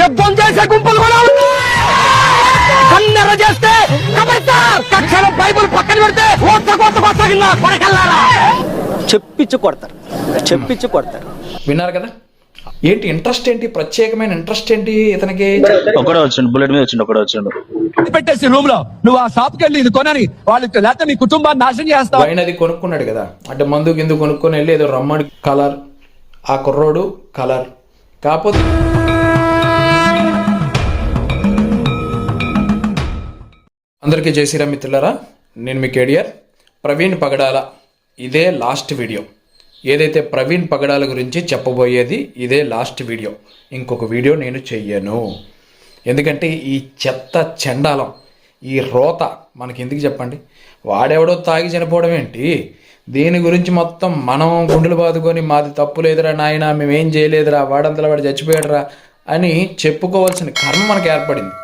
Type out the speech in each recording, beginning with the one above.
యుద్ధం చేసే గుంపులు కూడా ఉన్నాయి. కన్నెర చేస్తే కక్షలో బైబుల్ పక్కన పెడితే ఓట్ల కోత కొట్టగిల్లా కొడకల్లారా? చెప్పించి కొడతారు. చెప్పించి కొడతారు. విన్నారు కదా? ఏంటి ఇంట్రెస్ట్ ఏంటి? ప్రత్యేకమైన ఇంట్రెస్ట్ ఏంటి ఇతనికి? ఒకడే వచ్చిండు బుల్లెట్ మీద వచ్చిండు ఒకడే వచ్చిండు. పెట్టేసి రూమ్లో. నువ్వు ఆ షాప్కి వెళ్ళి ఇది కొనని. వాళ్ళు లేకపోతే నీ కుటుంబాన్ని నాశనం చేస్తావు? వైన్ అది కొనుక్కున్నాడు కదా. అంటే మందు గిందు కొనుక్కొని వెళ్ళి ఏదో రమ్మడి. కలర్. ఆ కుర్రోడు కలర్. కాకపోతే అందరికీ జై శ్రీరామ్ మిత్రులరా నేను మీ కేడియర్ ప్రవీణ్ పగడాల ఇదే లాస్ట్ వీడియో. ఏదైతే ప్రవీణ్ పగడాల గురించి చెప్పబోయేది ఇదే లాస్ట్ వీడియో. ఇంకొక వీడియో నేను చెయ్యను. ఎందుకంటే ఈ చెత్త చెండాలం ఈ రోత మనకి ఎందుకు చెప్పండి? వాడెవడో తాగి చనిపోవడం ఏంటి? దీని గురించి మొత్తం మనం గుండెలు బాదుకొని మాది తప్పు లేదురా నాయన మేమేం చేయలేదురా వాడంతలా వాడు చచ్చిపోయాడురా అని చెప్పుకోవాల్సిన కర్మ మనకు ఏర్పడింది.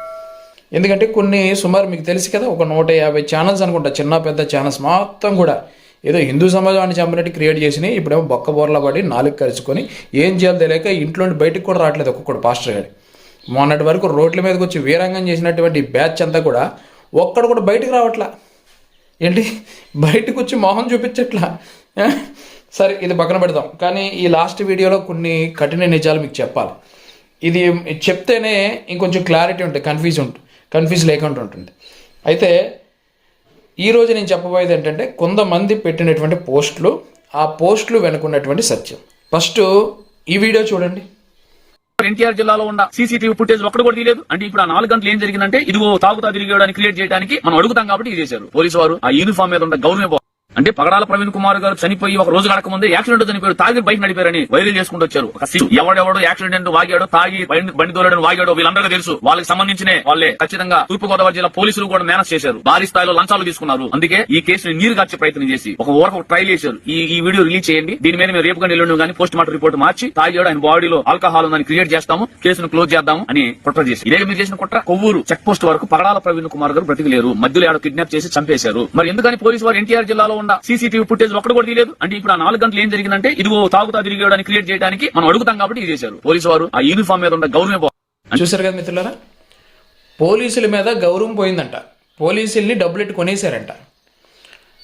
ఎందుకంటే కొన్ని సుమారు మీకు తెలుసు కదా ఒక నూట యాభై ఛానల్స్ అనుకుంటా చిన్న పెద్ద ఛానల్స్ మొత్తం కూడా. ఏదో హిందూ సమాజాన్ని చంపినట్టు క్రియేట్ చేసినాయి ఇప్పుడేమో బొక్క బోర్లా పడి నాలుగు కరుచుకొని ఏం చేయాలో తెలియక ఇంట్లో బయటకు కూడా రావట్లేదు ఒక్కొక్కడు పాస్టర్ గారి మొన్నటి వరకు రోడ్ల మీదకి వచ్చి వీరంగం చేసినటువంటి బ్యాచ్ అంతా కూడా ఒక్కడు కూడా బయటకు రావట్లా. ఏంటి? బయటకు వచ్చి మొహం చూపించట్లా. సరే ఇది పక్కన పెడదాం. కానీ ఈ లాస్ట్ వీడియోలో కొన్ని కఠిన నిజాలు మీకు చెప్పాలి. ఇది చెప్తేనే ఇంకొంచెం క్లారిటీ ఉంటుంది కన్ఫ్యూజ్ ఉంటుంది కన్ఫ్యూజ్ లేకుండా ఉంటుంది. అయితే ఈరోజు నేను చెప్పబోయేది ఏంటంటే కొంతమంది పెట్టినటువంటి పోస్టులు ఆ పోస్టులు వెనుకున్నటువంటి సత్యం. ఫస్ట్ ఈ వీడియో చూడండి. ఎన్టీఆర్ జిల్లాలో ఉన్న సీసీటీవీ ఫుటేజ్ ఒక్కడు కూడా తీయలేదు. అంటే ఇప్పుడు ఆ నాలుగు గంటలు ఏం జరిగిందంటే ఇదిగో తాగుతా తిరిగేయడానికి క్రియేట్ చేయడానికి మనం అడుగుతాం కాబట్టి ఇది చేశారు. పోలీసు వారు ఆ యూనిఫామ్ మీద ఉన్న గౌరవం అంటే పగడాల ప్రవీణ్ కుమార్ గారు చనిపోయి ఒక రోజు గడక ముందే యాక్సిడెంట్ చనిపోయారు తాగి బయట నడిపారని వైరల్ చేసుకుంటూ వచ్చారు. ఒక సీన్ ఎవడెవడో యాక్సిడెంట్ వాగాడు తాగి బండి బండి దోలడని వాగాడో వీళ్ళందరికీ తెలుసు. వాళ్ళకి సంబంధించిన వాళ్ళే ఖచ్చితంగా తూర్పు గోదావరి జిల్లా పోలీసులు కూడా మేనేజ్ చేశారు. భారీ స్థాయిలో లంచాలు తీసుకున్నారు. అందుకే ఈ కేసుని నీరు గార్చే ప్రయత్నం చేసి ఒక ఓరకు ట్రైల్ చేశారు. ఈ ఈ వీడియో రిలీజ్ చేయండి. దీని మీద మేము రేపు కానీ ఎల్లుండి కానీ పోస్ట్ మార్టం రిపోర్ట్ మార్చి తాగాడు ఆయన బాడీలో ఆల్కహాల్ ఉందని క్రియేట్ చేస్తాము. కేసును క్లోజ్ చేద్దాము అని కుట్ర చేసి ఇదే మీరు చేసిన కుట్ర? కొవ్వూరు చెక్ పోస్ట్ వరకు పగడాల ప్రవీణ్ కుమార్ గారు బ్రతికలేరు. మధ్యలో ఆడ కిడ్నాప్ చేసి చంపేశారు. మరి ఎందుకని పోలీసు వారు ఎన్టీఆర్ జిల్లాలో ఉన్న సీసీటీవీ ఫుటేజ్ ఒక్కడు కూడా తీయలేదు. అంటే ఇప్పుడు ఆ నాలుగు గంటలు ఏం జరిగిందంటే ఇదిగో తాగుతా తిరిగేయడానికి క్రియేట్ చేయడానికి మనం అడుగుతాం కాబట్టి ఇది చేశారు పోలీసు వారు ఆ యూనిఫామ్ మీద ఉన్న గౌరవం చూసారు కదా మిత్రులారా? పోలీసుల మీద గౌరవం పోయిందంట. పోలీసుల్ని డబ్బులెట్టు కొనేశారంట.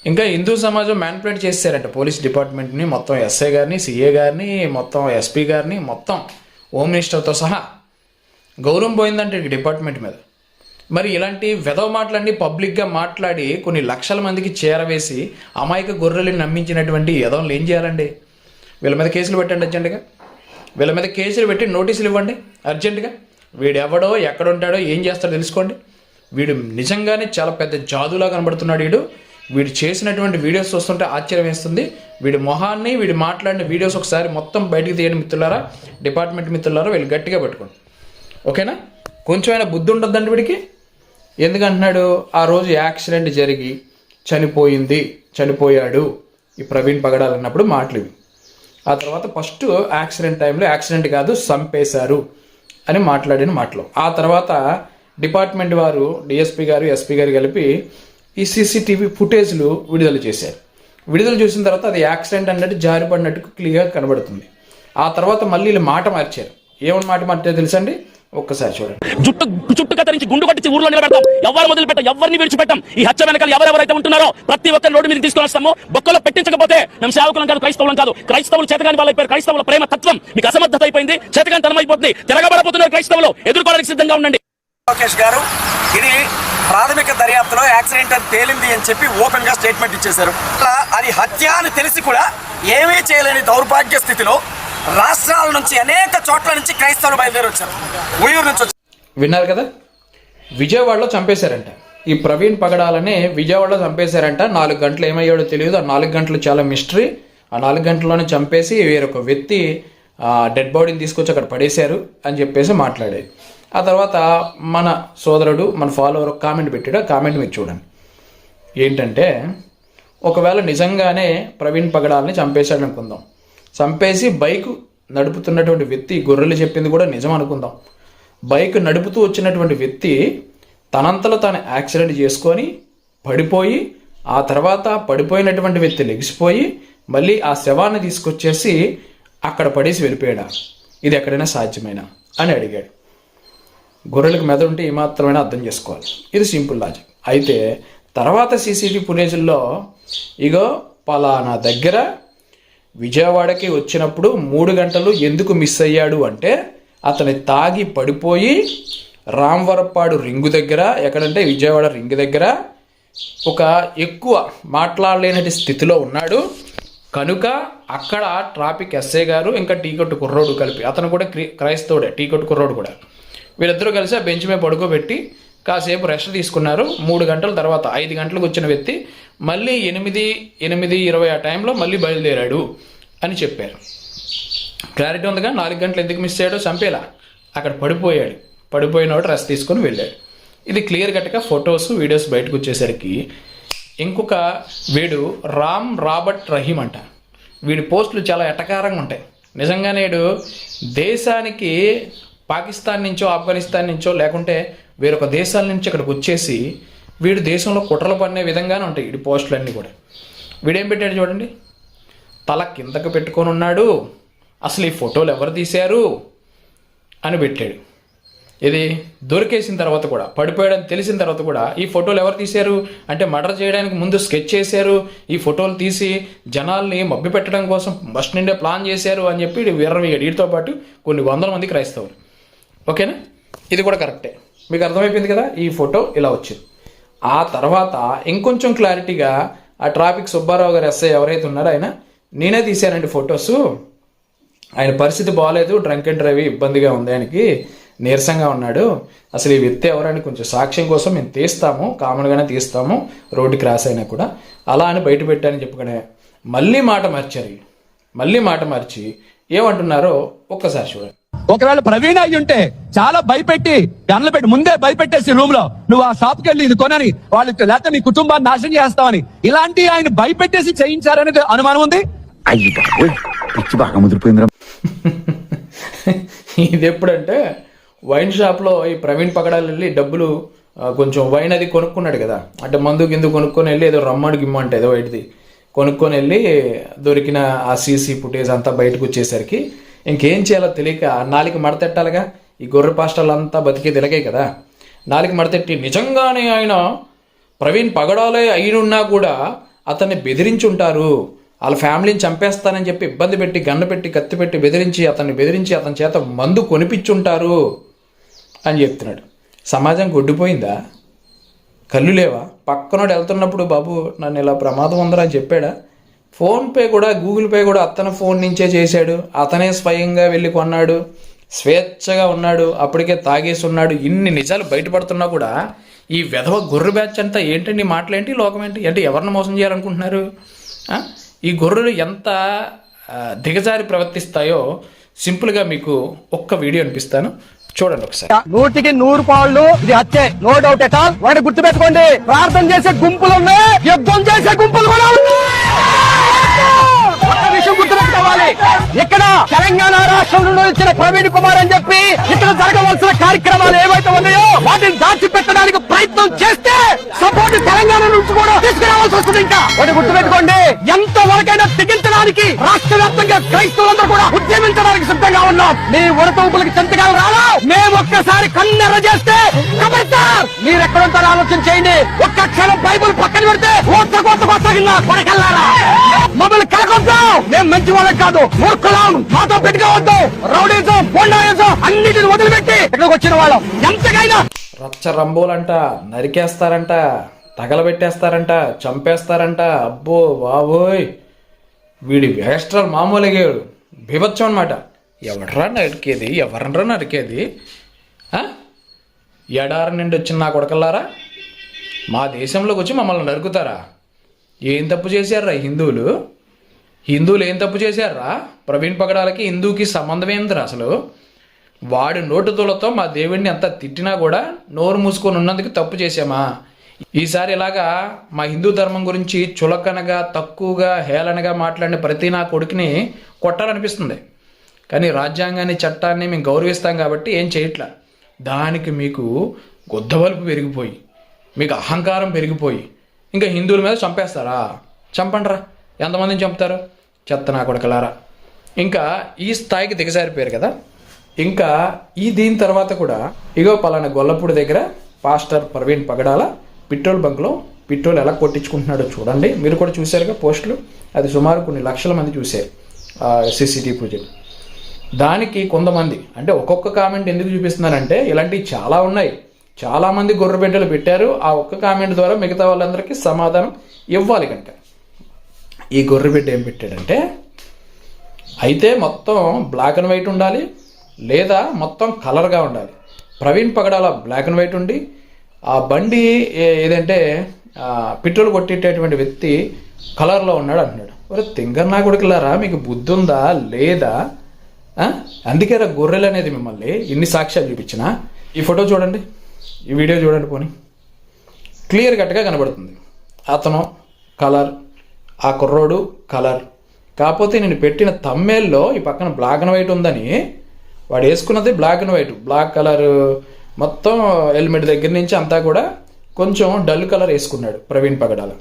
ఇంకా హిందూ సమాజం మ్యాన్పులేట్ చేశారంట పోలీస్ డిపార్ట్మెంట్ని మొత్తం ఎస్ఐ గారిని సిఏ గారిని మొత్తం ఎస్పీ గారిని మొత్తం హోమ్ మినిస్టర్తో సహా. గౌరవం పోయిందంటే డిపార్ట్మెంట్ మీద. మరి ఇలాంటి వెధవ మాటలన్నీ పబ్లిక్గా మాట్లాడి కొన్ని లక్షల మందికి చేరవేసి అమాయక గొర్రెల్ని నమ్మించినటువంటి యదవులు ఏం చేయాలండి? వీళ్ళ మీద కేసులు పెట్టండి అర్జెంటుగా వీళ్ళ మీద కేసులు పెట్టి నోటీసులు ఇవ్వండి అర్జెంటుగా వీడు ఎవడో ఎక్కడ ఉంటాడో ఏం చేస్తాడో తెలుసుకోండి. వీడు నిజంగానే చాలా పెద్ద జాదులా కనబడుతున్నాడు వీడు. వీడు చేసినటువంటి వీడియోస్ చూస్తుంటే ఆశ్చర్యం వేస్తుంది. వీడి మొహాన్ని వీడు మాట్లాడిన వీడియోస్ ఒకసారి మొత్తం బయటికి తీయడం మిత్రులారా. డిపార్ట్మెంట్ మిత్రులారా వీళ్ళు గట్టిగా పెట్టుకోండి. ఓకేనా? కొంచెమైనా బుద్ధి ఉంటుందండి వీడికి? ఎందుకంటున్నాడు? ఆ రోజు యాక్సిడెంట్ జరిగి చనిపోయింది చనిపోయాడు. ఈ ప్రవీణ్ పగడాలు అన్నప్పుడు మాటలు ఆ తర్వాత ఫస్ట్ యాక్సిడెంట్ టైంలో యాక్సిడెంట్ కాదు చంపేశారు అని మాట్లాడిన మాటలు. ఆ తర్వాత డిపార్ట్మెంట్ వారు డిఎస్పి గారు ఎస్పీ గారు కలిపి ఈ సీసీటీవీ ఫుటేజ్లు విడుదల చేశారు. విడుదల చేసిన తర్వాత అది యాక్సిడెంట్ అన్నట్టు జారిపడినట్టు క్లియర్గా కనబడుతుంది. ఆ తర్వాత మళ్ళీ వీళ్ళు మాట మార్చారు. ఏమని మాట మార్చారో తెలుసండి ఒక్కసారి చూడండి. జుట్టు చుట్టు కత్తిరించి గుండు కొట్టించి ఊర్లో నిలబెడతాం. ఎవరు మొదలు పెట్టాం ఎవరిని విడిచిపెట్టాం? ఈ హత్య వెనకాల ఎవరెవరైతే ఉంటున్నారో ప్రతి ఒక్కరి రోడ్డు మీద తీసుకొని వస్తాము బొక్కలో పెట్టించకపోతే మేము సేవకులం కాదు క్రైస్తవులం కాదు. క్రైస్తవులు చేతగాని వాళ్ళు అయిపోయారు. క్రైస్తవుల ప్రేమ తత్వం మీకు అసమర్థత అయిపోయింది. చేతగాని తనం అయిపోతుంది. తిరగబడబోతున్నారు క్రైస్తవులు. ఎదుర్కోవడానికి సిద్ధంగా ఉండండి. లోకేష్ గారు ఇది ప్రాథమిక దర్యాప్తులో యాక్సిడెంట్ అని తేలింది అని చెప్పి ఓపెన్గా స్టేట్మెంట్ ఇచ్చేశారు. అలా అది హత్య అని తెలిసి కూడా ఏమీ చేయలేని దౌర్భాగ్య స్థితిలో రాష్ట్రాల నుంచి అనేక చోట్ల నుంచి క్రైస్తవులు బయలుదేరి వచ్చారు ఉయ్యూరు నుంచి విన్నారు కదా? విజయవాడలో చంపేశారంట. ఈ ప్రవీణ్ పగడాలనే విజయవాడలో చంపేశారంట. నాలుగు గంటలు ఏమయ్యాడో తెలియదు. ఆ నాలుగు గంటలు చాలా మిస్టరీ. ఆ నాలుగు గంటల్లోనే చంపేసి వేరొక వ్యక్తి డెడ్ బాడీని తీసుకొచ్చి అక్కడ పడేశారు అని చెప్పేసి మాట్లాడేది ఆ తర్వాత మన సోదరుడు మన ఫాలోవర్ ఒక కామెంట్ పెట్టాడు. ఆ కామెంట్ మీరు చూడండి. ఏంటంటే ఒకవేళ నిజంగానే ప్రవీణ్ పగడాలని చంపేశాడు అనుకుందాం చంపేసి బైక్ నడుపుతున్నటువంటి వ్యక్తి గొర్రెలు చెప్పింది కూడా నిజం అనుకుందాం. బైక్ నడుపుతూ వచ్చినటువంటి వ్యక్తి తనంతలో తాను యాక్సిడెంట్ చేసుకొని పడిపోయి ఆ తర్వాత పడిపోయినటువంటి వ్యక్తి లెగిసిపోయి మళ్ళీ ఆ శవాన్ని తీసుకొచ్చేసి అక్కడ పడేసి వెళ్ళిపోయాడా? ఇది ఎక్కడైనా సాధ్యమేనా? అని అడిగాడు. గొర్రెలకు మెద ఉంటే ఏమాత్రమైనా అర్థం చేసుకోవాలి. ఇది సింపుల్ లాజిక్. అయితే తర్వాత సీసీటీవీ ఫుటేజ్లో ఇగో పలానా దగ్గర విజయవాడకి వచ్చినప్పుడు మూడు గంటలు ఎందుకు మిస్ అయ్యాడు అంటే అతని తాగి పడిపోయి రామవరపాడు రింగు దగ్గర ఎక్కడంటే విజయవాడ రింగు దగ్గర ఒక ఎక్కువ మాట్లాడలేనటి స్థితిలో ఉన్నాడు. కనుక అక్కడ ట్రాఫిక్ ఎస్ఐ గారు ఇంకా టీకొట్టు కుర్రోడు కలిపి అతను కూడా క్రి- క్రైస్తవుడే టీకొట్టు కుర్రోడు కూడా. వీళ్ళిద్దరూ కలిసి ఆ బెంచ్ మీద పడుకోబెట్టి కాసేపు రెస్ట్ తీసుకున్నారు. మూడు గంటల తర్వాత ఐదు గంటలకు వచ్చిన వ్యక్తి మళ్ళీ ఎనిమిది ఎనిమిది ఇరవై ఆ టైంలో మళ్ళీ బయలుదేరాడు అని చెప్పారు. క్లారిటీ ఉందిగా? నాలుగు గంటలు ఎందుకు మిస్ అయ్యాడో? చంపేలా? అక్కడ పడిపోయాడు. పడిపోయినోడు రెస్ట్ తీసుకొని వెళ్ళాడు. ఇది క్లియర్ కట్గా ఫొటోస్ వీడియోస్ బయటకు వచ్చేసరికి ఇంకొక వీడు రామ్ రాబర్ట్ రహీమ్ అంట. వీడి పోస్టులు చాలా ఎటకారంగా ఉంటాయి. నిజంగా నేడు దేశానికి పాకిస్తాన్ నుంచో ఆఫ్ఘనిస్తాన్ నుంచో లేకుంటే వేరొక దేశాల నుంచి ఇక్కడికి వచ్చేసి వీడు దేశంలో కుట్రలు పన్నే విధంగానే ఉంటాయి వీడి పోస్టులన్నీ కూడా. వీడేం పెట్టాడు చూడండి? తల కిందకు పెట్టుకొని ఉన్నాడు. అసలు ఈ ఫోటోలు ఎవరు తీశారు? అని పెట్టాడు. ఇది దొరికేసిన తర్వాత కూడా పడిపోయాడని తెలిసిన తర్వాత కూడా ఈ ఫోటోలు ఎవరు తీశారు? అంటే మర్డర్ చేయడానికి ముందు స్కెచ్ చేశారు. ఈ ఫోటోలు తీసి జనాల్ని మబ్బి పెట్టడం కోసం బస్ నిండే ప్లాన్ చేశారు అని చెప్పి వీరవేయడు వీటితో పాటు కొన్ని వందల మంది క్రైస్తవులు. ఓకేనా? ఇది కూడా కరెక్టే. మీకు అర్థమైపోయింది కదా? ఈ ఫోటో ఇలా వచ్చింది. ఆ తర్వాత ఇంకొంచెం క్లారిటీగా ఆ ట్రాఫిక్ సుబ్బారావు గారు ఎస్ఐ ఎవరైతే ఉన్నారో ఆయన నేనే తీశానండి ఫొటోస్. ఆయన పరిస్థితి బాగాలేదు డ్రంక్ అండ్ డ్రైవ్ ఇబ్బందిగా ఉంది ఆయనకి నీరసంగా ఉన్నాడు. అసలు ఈ వ్యక్తి ఎవరని కొంచెం సాక్ష్యం కోసం మేము తీస్తాము కామన్గానే తీస్తాము రోడ్డు క్రాస్ అయినా కూడా. అలా అని బయట పెట్టానని చెప్పుకునే మళ్ళీ మాట మార్చారు మళ్ళీ మాట మార్చి ఏమంటున్నారో ఒక్కసారి చూడండి. ఒకవేళ ప్రవీణ అయ్యి ఉంటే చాలా భయపెట్టి గన్లు పెట్టి ముందే భయపెట్టేసి రూమ్లో. నువ్వు ఆ షాప్కి వెళ్ళి ఇది కొనని వాళ్ళు లేకపోతే నీ కుటుంబాన్ని నాశనం చేస్తావని. ఇలాంటి ఆయన భయపెట్టేసి చేయించారనేది అనుమానం ఉంది? అయ్యి పిచ్చి బాగా ముదిరిపోయిందిరా. ఇది ఎప్పుడంటే వైన్ షాప్లో ఈ ప్రవీణ్ పగడాలు వెళ్ళి డబ్బులు కొంచెం వైన్ అది కొనుక్కున్నాడు కదా. అంటే మందు గిందు కొనుక్కొని వెళ్ళి ఏదో రమ్మడు గిమ్మ అంటే ఏదో వైట్ది కొనుక్కొని వెళ్ళి దొరికిన ఆ సీసీ ఫుటేజ్ అంతా బయటకు వచ్చేసరికి ఇంకేం చేయాలో తెలియక నాలుగు మడతెట్టాలిగా. ఈ గొర్రె పాస్టర్లంతా బతికే కదా. నాలుగు మడతెట్టి నిజంగానే ఆయన ప్రవీణ్ పగడాలే అయినున్నా కూడా అతన్ని బెదిరించుంటారు. వాళ్ళ ఫ్యామిలీని చంపేస్తానని చెప్పి ఇబ్బంది పెట్టి గన్ను పెట్టి కత్తి పెట్టి బెదిరించి అతన్ని బెదిరించి అతని చేత మందు కొనిపించుంటారు అని చెప్తున్నాడు. సమాజం గొడ్డిపోయిందా? కళ్ళు లేవా? పక్కనోడు వెళ్తున్నప్పుడు బాబు నన్ను ఇలా ప్రమాదం ఉందరా అని చెప్పాడా? ఫోన్పే కూడా గూగుల్ పే కూడా అతని ఫోన్ నుంచే చేశాడు. అతనే స్వయంగా వెళ్ళి కొన్నాడు. స్వేచ్ఛగా ఉన్నాడు. అప్పటికే తాగేసి ఉన్నాడు. ఇన్ని నిజాలు బయటపడుతున్నా కూడా ఈ వెధవ గొర్రె బ్యాచ్ అంతా ఏంటండి మాటలేంటి? లోకం ఏంటి? అంటే ఎవరిని మోసం చేయాలనుకుంటున్నారు? ఈ గొర్రెలు ఎంత దిగజారి ప్రవర్తిస్తాయో సింపుల్గా మీకు ఒక్క వీడియో అనిపిస్తాను. చూడండి ఒకసారి. నూటికి నూరు పాళ్ళు ఇది హత్యే. No doubt at all. వాటి గుర్తుపెట్టుకోండి. ప్రార్థన చేసే గుంపులు ఉన్నాయి. యుద్ధం చేసే గుంపులు కూడా ఉన్నాయి. ఇక్కడ తెలంగాణ రాష్ట్రం నుండి వచ్చిన ప్రవీణ్ కుమార్ అని చెప్పి ఇక్కడ జరగవలసిన కార్యక్రమాలు ఏవైతే ఉన్నాయో వాటిని దాచిపెట్టడానికి ప్రయత్నం చేస్తే సపోర్ట్ తెలంగాణ నుంచి కూడా తీసుకురావాల్సి వస్తుంది ఇంకా. ఒకటి గుర్తుపెట్టుకోండి ఎంత వరకైనా తెగించడానికి రాష్ట్ర వ్యాప్తంగా క్రైస్తవులందరూ కూడా ఉద్యమించడానికి సిద్ధంగా ఉన్నాం. మీ ఉడతూపులకి సంతకాలు రాలా? మేము ఒక్కసారి కన్నెర్ర చేస్తే కబడ్దార్ మీరు ఎక్కడుంటారో ఆలోచన చేయండి. ఒక్క క్షణం బైబుల్ పక్కన పెడితే ఓట్ల కోత కొత్త కొడకల్లారా మేము మంచి వాళ్ళకి కాదు మూర్ఖులం. మాతో పెట్టుకోవద్దు రౌడీజం బొండాయిజం అన్నిటిని వదిలిపెట్టి ఇక్కడికి వచ్చిన వాళ్ళం. ఎంతకైనా. రచ్చ రంబోలంట నరికేస్తారంట తగలబెట్టేస్తారంట చంపేస్తారంట. అబ్బో బాబోయ్. వీడి వేస్ట్రాలు మామూలుగా వీడు. బీభత్సం అనమాట ఎవడరా నరికేది? ఎవరనరా నరికేది? ఎడారి నుండి వచ్చిన నా కొడకల్లారా మా దేశంలోకి వచ్చి మమ్మల్ని నరుకుతారా? ఏం తప్పు చేశారా హిందువులు? హిందువులు ఏం తప్పు చేశారా? ప్రవీణ్ పగడాలకి హిందూకి సంబంధం ఏందిరా అసలు? వాడి నోటుతులతో మా దేవుడిని అంత తిట్టినా కూడా నోరు మూసుకొని ఉన్నందుకు తప్పు చేశామా? ఈసారి ఇలాగా మా హిందూ ధర్మం గురించి చులకనగా తక్కువగా హేళనగా మాట్లాడిన ప్రతి నా కొడుకుని కొట్టాలనిపిస్తుంది. కానీ రాజ్యాంగాన్ని చట్టాన్ని మేము గౌరవిస్తాం కాబట్టి ఏం చేయట్లా? దానికి మీకు గుద్దవలుపు పెరిగిపోయి మీకు అహంకారం పెరిగిపోయి ఇంకా హిందువుల మీద చంపేస్తారా? చంపండిరా. ఎంతమందిని చంపుతారు? చెత్త నా కొడకలారా. ఇంకా ఈ స్థాయికి దిగజారిపోయారు కదా. ఇంకా ఈ దీని తర్వాత కూడా ఇగో పలానా గొల్లపూడి దగ్గర పాస్టర్ ప్రవీణ్ పగడాల పెట్రోల్ బంక్లో పెట్రోల్ ఎలా కొట్టించుకుంటున్నాడో చూడండి. మీరు కూడా చూశారుగా పోస్టులు. అది సుమారు కొన్ని లక్షల మంది చూశారు సీసీటీవీ పూజలు దానికి కొంతమంది అంటే ఒక్కొక్క కామెంట్ ఎందుకు చూపిస్తున్నారంటే ఇలాంటివి చాలా ఉన్నాయి. చాలామంది గొర్రె బిడ్డలు పెట్టారు. ఆ ఒక్క కామెంట్ ద్వారా మిగతా వాళ్ళందరికీ సమాధానం ఇవ్వాలి కనుక. ఈ గొర్రె బిడ్డ ఏం పెట్టాడంటే అయితే మొత్తం బ్లాక్ అండ్ వైట్ ఉండాలి లేదా మొత్తం కలర్గా ఉండాలి. Praveen Pagadala black and white ఉండి ఆ బండి ఏ- ఏదంటే పెట్రోల్ కొట్టేటటువంటి వ్యక్తి కలర్లో ఉన్నాడు అంటున్నాడు. ఒరే తింగర్ కొడుకులారా మీకు బుద్ధి ఉందా లేదా? అందుకే రా గొర్రెలు అనేది మిమ్మల్ని ఇన్ని సాక్ష్యాలు చూపించిన. ఈ ఫోటో చూడండి ఈ వీడియో చూడండి పోనీ. క్లియర్ కట్గా కనబడుతుంది. అతను కలర్ ఆ కుర్రోడు కలర్. కాకపోతే నేను పెట్టిన తమ్మేల్లో ఈ పక్కన బ్లాక్ అండ్ వైట్ ఉందని వాడు వేసుకున్నది black and white black colour మొత్తం హెల్మెట్ దగ్గర నుంచి అంతా కూడా కొంచెం డల్ కలర్ వేసుకున్నాడు ప్రవీణ్ పగడాల.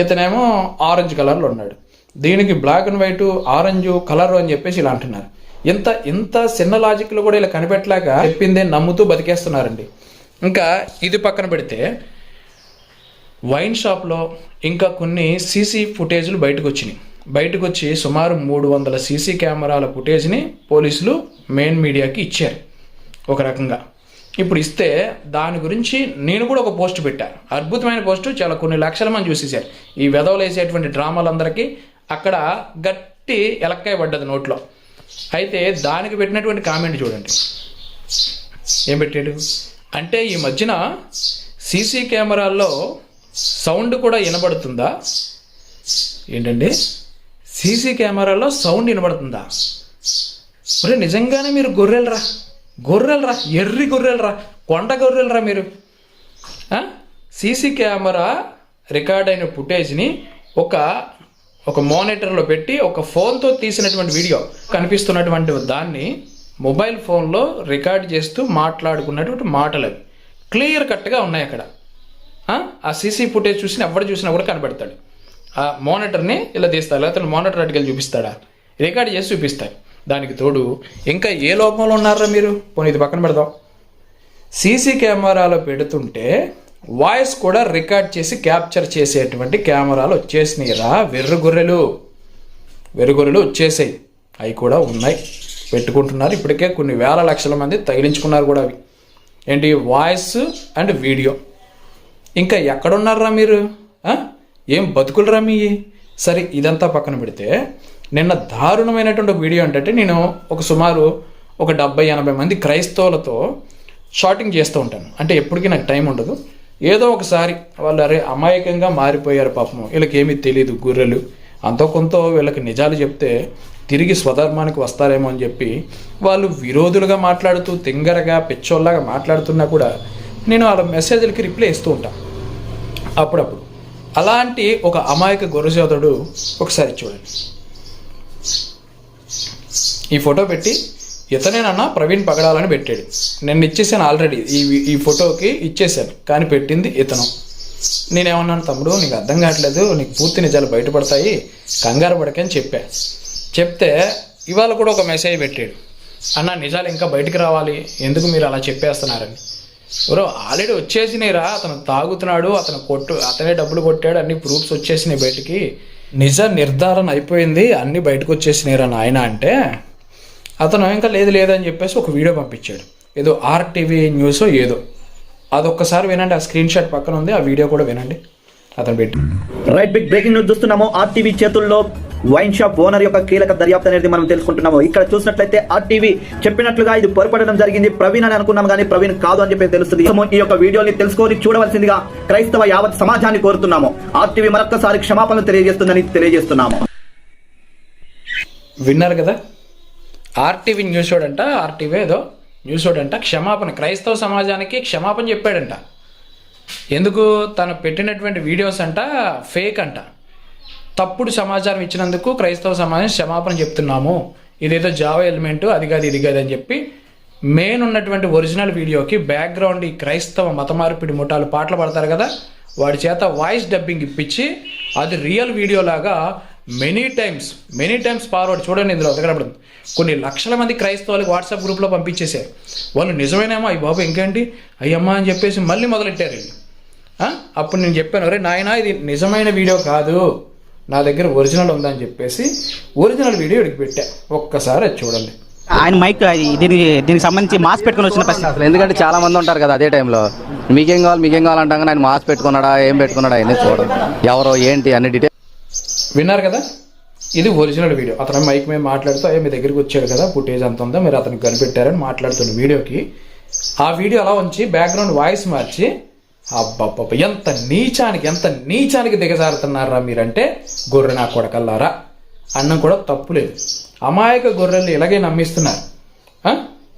ఇతనేమో ఆరెంజ్ కలర్లో ఉన్నాడు. దీనికి black and white orange colour అని చెప్పేసి ఇలా అంటున్నారు. ఇంత ఇంత చిన్న లాజిక్లో కూడా ఇలా కనిపెట్టలేక చెప్పిందే నమ్ముతూ బతికేస్తున్నారండి. ఇంకా ఇది పక్కన పెడితే వైన్ షాప్లో ఇంకా కొన్ని సీసీ ఫుటేజ్లు బయటకు వచ్చినాయి. బయటకు వచ్చి సుమారు మూడు వందల సీసీ కెమెరాల ఫుటేజ్ని పోలీసులు మెయిన్ మీడియాకి ఇచ్చారు. ఒక రకంగా. ఇప్పుడు ఇస్తే దాని గురించి నేను కూడా ఒక పోస్ట్ పెట్టాను అద్భుతమైన పోస్టు చాలా కొన్ని లక్షల మంది చూసేశారు. ఈ వెధవలు వేసేటువంటి డ్రామాలందరికీ అక్కడ గట్టి ఎలక్కాయ పడ్డది నోట్లో. అయితే దానికి పెట్టినటువంటి కామెంట్ చూడండి. ఏం పెట్టాడు? అంటే ఈ మధ్యన సీసీ కెమెరాల్లో సౌండ్ కూడా వినబడుతుందా? ఏంటండి? సీసీ కెమెరాలో సౌండ్ వినబడుతుందా? మరి నిజంగానే మీరు గొర్రెలరా గొర్రెలరా ఎర్రి గొర్రెలరా కొండ గొర్రెలరా మీరు. సీసీ కెమెరా రికార్డ్ అయిన ఫుటేజ్ని ఒక ఒక మానిటర్లో పెట్టి ఒక ఫోన్తో తీసినటువంటి వీడియో కనిపిస్తున్నటువంటి దాన్ని మొబైల్ ఫోన్లో రికార్డ్ చేస్తూ మాట్లాడుకున్నటువంటి మాటలు క్లియర్ కట్గా ఉన్నాయి అక్కడ. ఆ? సీసీ ఫుటేజ్ చూసిన ఎవరు చూసినా కూడా కనబడతాడు. ఆ మానిటర్ని ఇలా తీస్తాడు లేకపోతే మానిటర్ అటుకెళ్ళి చూపిస్తాడా? రికార్డ్ చేసి చూపిస్తాడు. దానికి తోడు ఇంకా ఏ లోకంలో ఉన్నారా మీరు? పోనీ ఇది పక్కన పెడదాం. సీసీ కెమెరాలో పెడుతుంటే వాయిస్ కూడా రికార్డ్ చేసి క్యాప్చర్ చేసేటువంటి కెమెరాలు వచ్చేసినాయిరా వెర్రగొర్రెలు. గొర్రెలు వచ్చేసాయి. అవి కూడా ఉన్నాయి. పెట్టుకుంటున్నారు. ఇప్పటికే కొన్ని వేల లక్షల మంది తగిలించుకున్నారు కూడా అవి. ఏంటి? Voice and video. ఇంకా ఎక్కడున్నారా మీరు? ఏం బతుకులరా మీ? సరే ఇదంతా పక్కన పెడితే నిన్న దారుణమైనటువంటి ఒక వీడియో ఏంటంటే నేను ఒక సుమారు ఒక డెబ్బై ఎనభై మంది క్రైస్తవులతో షాటింగ్ చేస్తూ ఉంటాను. అంటే ఎప్పటికీ నాకు టైం ఉండదు. ఏదో ఒకసారి వాళ్ళు అరే అమాయకంగా మారిపోయారు పాపం వీళ్ళకి ఏమీ తెలియదు గొర్రెలు. అంతో కొంత వీళ్ళకి నిజాలు చెప్తే తిరిగి స్వధర్మానికి వస్తారేమో అని చెప్పి వాళ్ళు విరోధులుగా మాట్లాడుతూ తింగరగా పిచ్చోళ్ళగా మాట్లాడుతున్నా కూడా నేను వాళ్ళ మెసేజ్లకి రిప్లై ఇస్తూ ఉంటాను అప్పుడప్పుడు. అలాంటి ఒక అమాయక గొర్రెసోదరుడు ఒకసారి చూడండి. ఈ ఫోటో పెట్టి ఇతనేనన్నా ప్రవీణ్ పగడాలని పెట్టాడు. నేను ఇచ్చేసాను ఆల్రెడీ. ఈ ఈ ఫోటోకి ఇచ్చేసాను. కానీ పెట్టింది ఇతను. నేనేమన్నాను తమ్ముడు నీకు అర్థం కావట్లేదు. నీకు పూర్తి నిజాలు బయటపడతాయి. కంగారు పడకని చెప్పా. చెప్తే ఇవాళ కూడా ఒక మెసేజ్ పెట్టాడు. అన్న నిజాలు ఇంకా బయటకు రావాలి. ఎందుకు మీరు అలా చెప్పేస్తున్నారని? ఓరో ఆల్రెడీ వచ్చేసినాయిరా. అతను తాగుతున్నాడు అతను కొట్టు అతనే డబ్బులు కొట్టాడు అన్ని ప్రూఫ్స్ వచ్చేసినాయి బయటికి. నిజ నిర్ధారణ అయిపోయింది అన్ని బయటకు వచ్చేసినాయిరా నాయన అంటే. అతను ఇంకా లేదు లేదని చెప్పేసి ఒక వీడియో పంపించాడు. ఏదో ఆర్టీవీ న్యూస్ ఏదో. అదొక్కసారి వినండి ఆ స్క్రీన్ షాట్ పక్కన ఉంది ఆ వీడియో కూడా వినండి. అతను పెట్టి రైట్ బిగ్ బ్రేకింగ్ న్యూస్ చూస్తున్నాము. ఆర్టీవీ చేతుల్లో వైన్ షాప్ ఓనర్ యొక్క కీలక దర్యాప్తు అనేది మనం తెలుసుకుంటున్నాము. ఇక్కడ చూసినట్లయితే ఆర్టీవీ చెప్పినట్లుగా ఇది పొరపడడం జరిగింది. ప్రవీణ్ అని అనుకున్నాం కానీ ప్రవీణ్ కాదు అని చెప్పి తెలుస్తుంది. ఈ యొక్క వీడియోని తెలుసుకొని చూడవలసిందిగా క్రైస్తవ యావత్ సమాజాన్ని కోరుతున్నాము. ఆర్టీవీ మరొకసారి క్షమాపణలు తెలియజేస్తుందని తెలియజేస్తున్నాము. విన్నారు కదా? ఆర్టీవీ న్యూస్ అంట ఆర్టీవీ ఏదో న్యూస్ అంట క్షమాపణ. క్రైస్తవ సమాజానికి క్షమాపణ చెప్పాడంట. ఎందుకు? తను పెట్టినటువంటి వీడియోస్ అంట ఫేక్ అంట. తప్పుడు సమాచారం ఇచ్చినందుకు క్రైస్తవ సమాజం క్షమాపణ చెప్తున్నాము. ఇదేదో జావా ఎలిమెంట్ అది కాదు ఇది కాదు అని చెప్పి మెయిన్ ఉన్నటువంటి ఒరిజినల్ వీడియోకి బ్యాక్గ్రౌండ్ ఈ క్రైస్తవ మత మార్పిడి ముఠాలు పాటలు పడతారు కదా వాడి చేత వాయిస్ డబ్బింగ్ ఇప్పించి అది రియల్ వీడియో లాగా many times many times forward చూడండి ఇందులో కనబడుతుంది కొన్ని లక్షల మంది క్రైస్తవులకు వాట్సాప్ గ్రూప్లో పంపించేశారు. వాళ్ళు నిజమేనేమో అయ్యి బాబు ఇంకేంటి? అయ్యమ్మా అని చెప్పేసి మళ్ళీ మొదలెట్టారు అప్పుడు నేను చెప్పాను అరే నాయనా ఇది నిజమైన వీడియో కాదు. నా దగ్గర ఒరిజినల్ ఉందని చెప్పేసి ఒరిజినల్ వీడియో ఇడికి పెట్టా. ఒక్కసారి అది చూడండి. ఆయన మైక్ దీనికి దీనికి సంబంధించి మాస్క్ పెట్టుకుని వచ్చిన పరిస్థితి అసలు ఎందుకంటే చాలా మంది ఉంటారు కదా అదే టైంలో మీకేం కావాలి మీకేం కావాలంటాం ఆయన మాస్క్ పెట్టుకున్నాడా ఏం పెట్టుకున్నాడా అవన్నీ చూడడం ఎవరో ఏంటి అన్ని డీటెయిల్స్ విన్నారు కదా? ఇది ఒరిజినల్ వీడియో అతను మైక్ మీద మాట్లాడుతూ అయ్యా మీ దగ్గరికి వచ్చాడు కదా ఫుటేజ్ అంత ఉందా? మీరు అతనికి కనిపెట్టారని మాట్లాడుతున్న వీడియోకి ఆ వీడియో అలా ఉంచి బ్యాక్గ్రౌండ్ వాయిస్ మార్చి అబ్బబ్బబ్బ ఎంత నీచానికి ఎంత నీచానికి దిగజారుతున్నారా మీరంటే గొర్రె నా కొడకల్లారా? అన్నం కూడా తప్పు లేదు. అమాయక గొర్రెల్ని ఇలాగే నమ్మిస్తున్నారు?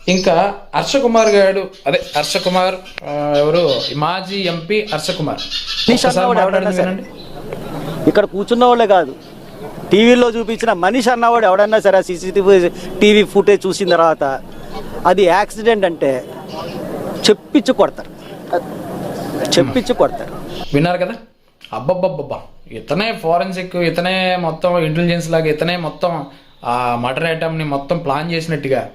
ఇంకా హర్ష కుమార్ గారు అదే హర్ష కుమార్ ఆ, ఎవరు? మాజీ ఎంపీ హర్ష కుమార్ ఒక్కసారి మాట్లాడింది వినండి. ఇక్కడ కూర్చున్న వాళ్ళే కాదు. టీవీలో చూపించిన మనిషి అన్నవాడు ఎవడన్నా సరే సీసీటీవీ టీవీ ఫుటేజ్ చూసిన తర్వాత అది యాక్సిడెంట్ అంటే చెప్పించి కొడతారు. చెప్పించి కొడతారు. విన్నారు కదా? అబ్బబ్బబ్బబ్బా. ఇతనే ఫారెన్సిక్ ఇతనే మొత్తం ఇంటెలిజెన్స్ లాగా ఇతనే మొత్తం ఆ మటర్ ఐటమ్ని మొత్తం ప్లాన్ చేసినట్టుగా.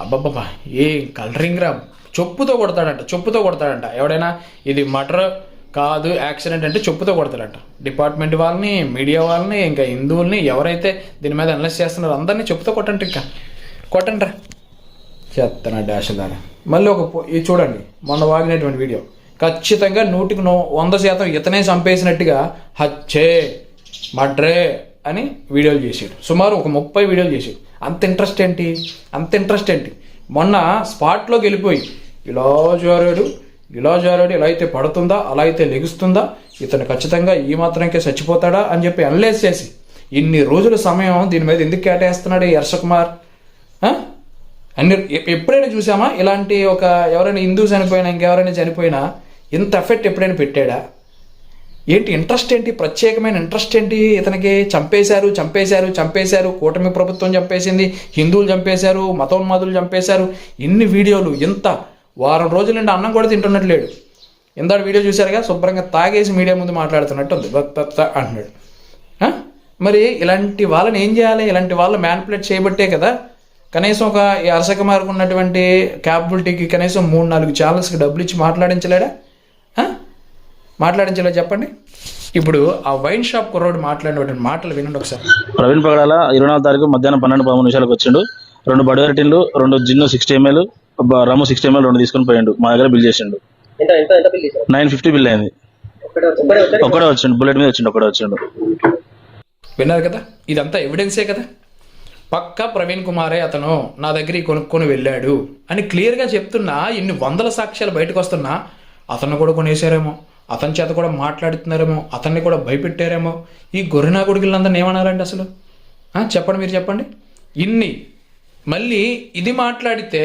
అబ్బబ్బబ్బా. ఏ కలరింగ్ రా? చెప్పుతో కొడతాడంట చెప్పుతో కొడతాడంట. ఎవడైనా ఇది మటర్ కాదు యాక్సిడెంట్ అంటే చెప్పుతో కొడతాడంట. డిపార్ట్మెంట్ వాళ్ళని మీడియా వాళ్ళని ఇంకా హిందువుల్ని ఎవరైతే దీని మీద అనలైజ్ చేస్తున్నారో అందరినీ చెప్పుతో కొట్టండి ఇంకా. కొట్టండి రా. చెత్తన డాష్ దాని మళ్ళీ ఒక ఇది చూడండి మొన్న వాగినటువంటి వీడియో. ఖచ్చితంగా నూటికి నూ వంద శాతం ఇతనే చంపేసినట్టుగా హచ్చే మడ్రే అని వీడియోలు చేసాడు సుమారు ఒక ముప్పై వీడియోలు చేసాడు అంత ఇంట్రెస్ట్ ఏంటి? అంత ఇంట్రెస్ట్ ఏంటి? మొన్న స్పాట్లోకి వెళ్ళిపోయి ఇలా జారాడు ఇలా జారాడు ఇలా అయితే పడుతుందా అలా అయితే లెగుస్తుందా ఇతను ఖచ్చితంగా ఈ మాత్రంకే చచ్చిపోతాడా అని చెప్పి అనలైజ్ చేసి ఇన్ని రోజుల సమయం దీని మీద ఎందుకు కేటాయిస్తున్నాడు ఈ హర్ష కుమార్? అన్ని ఎప్పుడైనా చూసామా? ఇలాంటి ఒక ఎవరైనా హిందూ చనిపోయినా ఇంకెవరైనా చనిపోయినా ఇంత ఎఫెక్ట్ ఎప్పుడైనా పెట్టాడా? ఏంటి ఇంట్రెస్ట్ ఏంటి? ప్రత్యేకమైన ఇంట్రెస్ట్ ఏంటి? ఇతనికి చంపేశారు చంపేశారు చంపేశారు. కూటమి ప్రభుత్వం చంపేసింది హిందువులు చంపేశారు మతోన్మాదులు చంపేశారు. ఇన్ని వీడియోలు ఇంత వారం రోజుల నుండి అన్నం కూడా తింటున్నట్లేడు. ఇందాడు వీడియో చూశారుగా శుభ్రంగా తాగేసి మీడియా ముందు మాట్లాడుతున్నట్టు ఉంది అంటున్నాడు. మరి ఇలాంటి వాళ్ళని ఏం చేయాలి? ఇలాంటి వాళ్ళు మ్యాన్పులేట్ చేయబట్టే కదా కనీసం ఒక ఈ మార్గం ఉన్నటువంటి క్యాపబిలిటీకి కనీసం మూడు నాలుగు ఛానల్స్కి డబ్బులు ఇచ్చి మాట్లాడించలేడా? మాట్లాడించలేదా చెప్పండి. ఇప్పుడు ఆ వైన్ షాప్ కుర్రోడు మాట్లాడినటువంటి మాటలు వినండి ఒకసారి. ప్రవీణ్ పగడాల ఇరవై నాలుగు తారీఖు మధ్యాహ్నం పన్నెండు పదమూడు నిమిషాలకు వచ్చిండు. రెండు బడుగర టిన్లు రెండు gin sixty ML rum sixty ML రెండు తీసుకొని పోయిండు. మా దగ్గర బిల్ చేసిండు. నైన్ ఫిఫ్టీ బిల్ అయింది. ఒక్కడే వచ్చిండు. బుల్లెట్ మీద వచ్చిండు ఒక్కడే వచ్చిండు. విన్నారు కదా? ఇదంతా ఎవిడెన్సే కదా? పక్క ప్రవీణ్ కుమారే అతను నా దగ్గర ఈ కొనుక్కొని వెళ్ళాడు అని క్లియర్గా చెప్తున్నా ఇన్ని వందల సాక్ష్యాలు బయటకు వస్తున్నా అతన్ని కూడా కొనేసారేమో అతని చేత కూడా మాట్లాడుతున్నారేమో అతన్ని కూడా భయపెట్టారేమో. ఈ గొర్రెనా కొడుకులందరినీ ఏమనాలండి అసలు? చెప్పండి మీరు చెప్పండి. ఇన్ని. మళ్ళీ ఇది మాట్లాడితే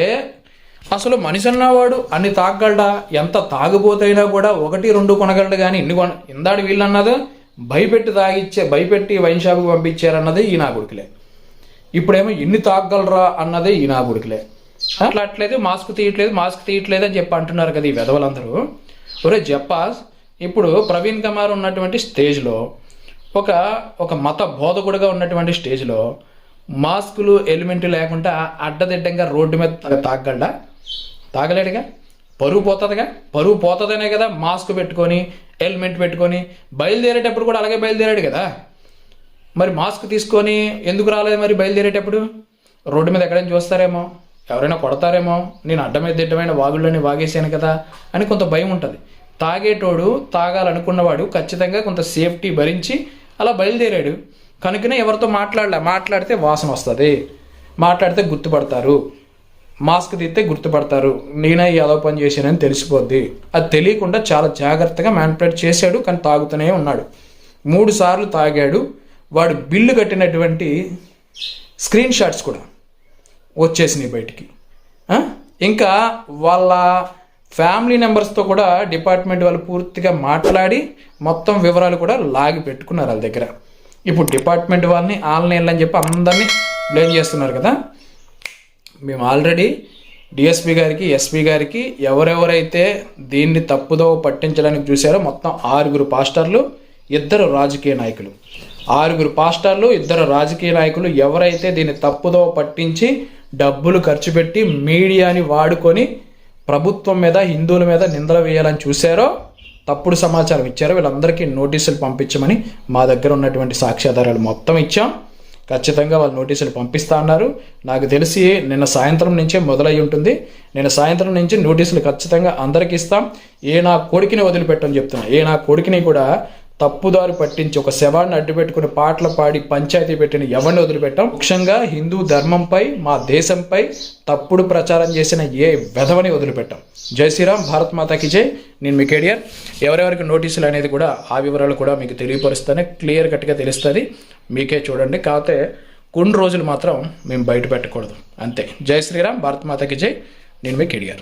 అసలు మనిషి అన్నవాడు అన్ని తాగలడా ఎంత తాగుబోతైనా కూడా ఒకటి రెండు కొనగలడు కానీ ఇన్ని కొన ఇందాడు వీళ్ళన్నది భయపెట్టి తాగిచ్చే భయపెట్టి వైన్ షాప్కి పంపించారన్నది ఈ నా కొడుకులే. ఇప్పుడేమో ఎన్ని తాగలరా అన్నదే ఈ నా కొడుకులే. అట్లా అట్లేదు మాస్క్ తీయట్లేదు మాస్క్ తీయట్లేదు అని చెప్పి అంటున్నారు కదా ఈ వెధవలందరూ. ఒరే చెప్పాస్ ఇప్పుడు ప్రవీణ్ కుమార్ ఉన్నటువంటి స్టేజ్లో ఒక ఒక మత బోధకుడుగా ఉన్నటువంటి స్టేజ్లో మాస్కులు ఎలిమెంట్ లేకుండా అడ్డదిడ్డంగా రోడ్డు మీద తాగలడా తాగలేడుగా? పరువు పోతుందిగా? పరువు పోతుందనే కదా మాస్క్ పెట్టుకొని హెల్మెట్ పెట్టుకొని బయలుదేరేటప్పుడు కూడా అలాగే బయలుదేరాడు కదా? మరి మాస్క్ తీసుకొని ఎందుకు రాలేదు మరి బయలుదేరేటప్పుడు? రోడ్డు మీద ఎక్కడైనా చూస్తారేమో? ఎవరైనా కొడతారేమో? నేను అడ్డమైన దిడ్డమైన వాగుల్లోనే వాగేసాను కదా అని కొంత భయం ఉంటుంది. తాగేటోడు తాగాలనుకున్నవాడు ఖచ్చితంగా కొంత సేఫ్టీ భరించి అలా బయలుదేరాడు. కనుకనే ఎవరితో మాట్లాడలే మాట్లాడితే వాసన వస్తుంది. మాట్లాడితే గుర్తుపడతారు. మాస్క్ తీస్తే గుర్తుపడతారు. నేనే ఏదో అదో పని చేశానని తెలిసిపోద్ది. అది తెలియకుండా చాలా జాగ్రత్తగా మ్యాన్పులేట్ చేశాడు కానీ తాగుతూనే ఉన్నాడు. మూడు సార్లు తాగాడు. వాడు బిల్లు కట్టినటువంటి స్క్రీన్ షాట్స్ కూడా వచ్చేసినాయి బయటికి. ఇంకా వాళ్ళ ఫ్యామిలీ మెంబర్స్తో కూడా డిపార్ట్మెంట్ వాళ్ళు పూర్తిగా మాట్లాడి మొత్తం వివరాలు కూడా లాగి పెట్టుకున్నారు వాళ్ళ దగ్గర. ఇప్పుడు డిపార్ట్మెంట్ వాళ్ళని ఆన్లైన్లో అని చెప్పి అందరినీ బ్లేమ్ చేస్తున్నారు కదా. మేము ఆల్రెడీ డిఎస్పి గారికి ఎస్పీ గారికి ఎవరెవరైతే దీన్ని తప్పుదో పట్టించడానికి చూశారో మొత్తం ఆరుగురు పాస్టర్లు ఇద్దరు రాజకీయ నాయకులు. ఆరుగురు పాస్టర్లు ఇద్దరు రాజకీయ నాయకులు ఎవరైతే దీన్ని తప్పుదో పట్టించి డబ్బులు ఖర్చు పెట్టి మీడియాని వాడుకొని ప్రభుత్వం మీద హిందువుల మీద నిందలు వేయాలని చూశారో తప్పుడు సమాచారం ఇచ్చారో. వీళ్ళందరికీ నోటీసులు పంపించమని మా దగ్గర ఉన్నటువంటి సాక్ష్యాధారాలు మొత్తం ఇచ్చాం. ఖచ్చితంగా వాళ్ళు నోటీసులు పంపిస్తా అన్నారు. నాకు తెలిసి నిన్న సాయంత్రం నుంచే మొదలై ఉంటుంది. నేను సాయంత్రం నుంచి నోటీసులు ఖచ్చితంగా అందరికి ఇస్తాం. ఏ నా కొడుకుని వదిలిపెట్టని చెప్తున్నా. ఏ నా కొడుకుని కూడా తప్పుదారు పట్టించి ఒక శవాన్ని అడ్డుపెట్టుకుని పాటలు పాడి పంచాయతీ పెట్టిన ఎవరిని వదిలిపెట్టాం? ముఖ్యంగా హిందూ ధర్మంపై మా దేశంపై తప్పుడు ప్రచారం చేసిన ఏ వెధవని వదిలిపెట్టాం. జై శ్రీరామ్ భారత్ మాతాకి జై. నేను మీ కేడియర్ ఎవరెవరికి నోటీసులు అనేది కూడా ఆ వివరాలు కూడా మీకు తెలియపరుస్తానే. క్లియర్ కట్గా తెలుస్తుంది. మీకే చూడండి. కాకపోతే కొన్ని రోజులు మాత్రం మేము బయట పెట్టకూడదు. అంతే. జై శ్రీరామ్ భారత్ మాతాకి జై. నేను మీ కేడియర్